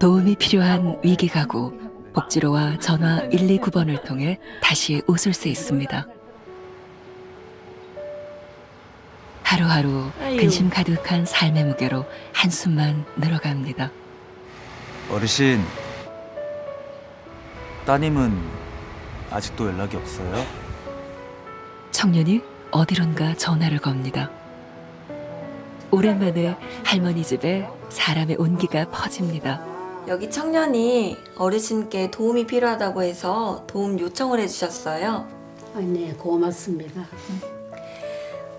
도움이 필요한 위기 가구 복지로와 전화 129번을 통해 다시 웃을 수 있습니다. 하루하루. 근심 가득한 삶의 무게로 한숨만 늘어갑니다. 어르신, 따님은 아직도 연락이 없어요? 청년이 어디론가 전화를 겁니다. 오랜만에 할머니 집에 사람의 온기가 퍼집니다. 여기 청년이 어르신께 도움이 필요하다고 해서 도움 요청을 해주셨어요. 아, 네, 고맙습니다.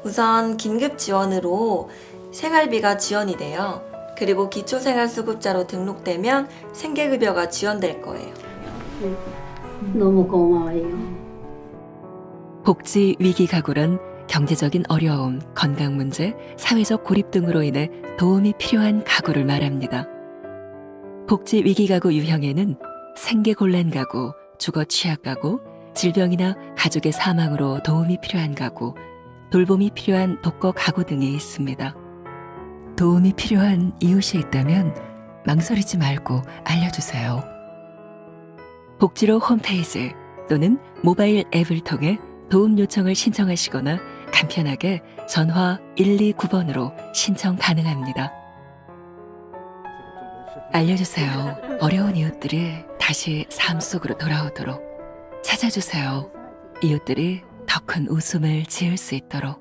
우선 긴급 지원으로 생활비가 지원이 돼요. 그리고 기초생활수급자로 등록되면 생계급여가 지원될 거예요. 너무 고마워요. 복지 위기 가구란 경제적인 어려움, 건강 문제, 사회적 고립 등으로 인해 도움이 필요한 가구를 말합니다. 복지 위기 가구 유형에는 생계 곤란 가구, 주거 취약 가구, 질병이나 가족의 사망으로 도움이 필요한 가구, 돌봄이 필요한 독거 가구 등이 있습니다. 도움이 필요한 이웃이 있다면 망설이지 말고 알려주세요. 복지로 홈페이지 또는 모바일 앱을 통해 도움 요청을 신청하시거나 간편하게 전화 129번으로 신청 가능합니다. 알려주세요. 어려운 이웃들이 다시 삶 속으로 돌아오도록 찾아주세요. 이웃들이 더 큰 웃음을 지을 수 있도록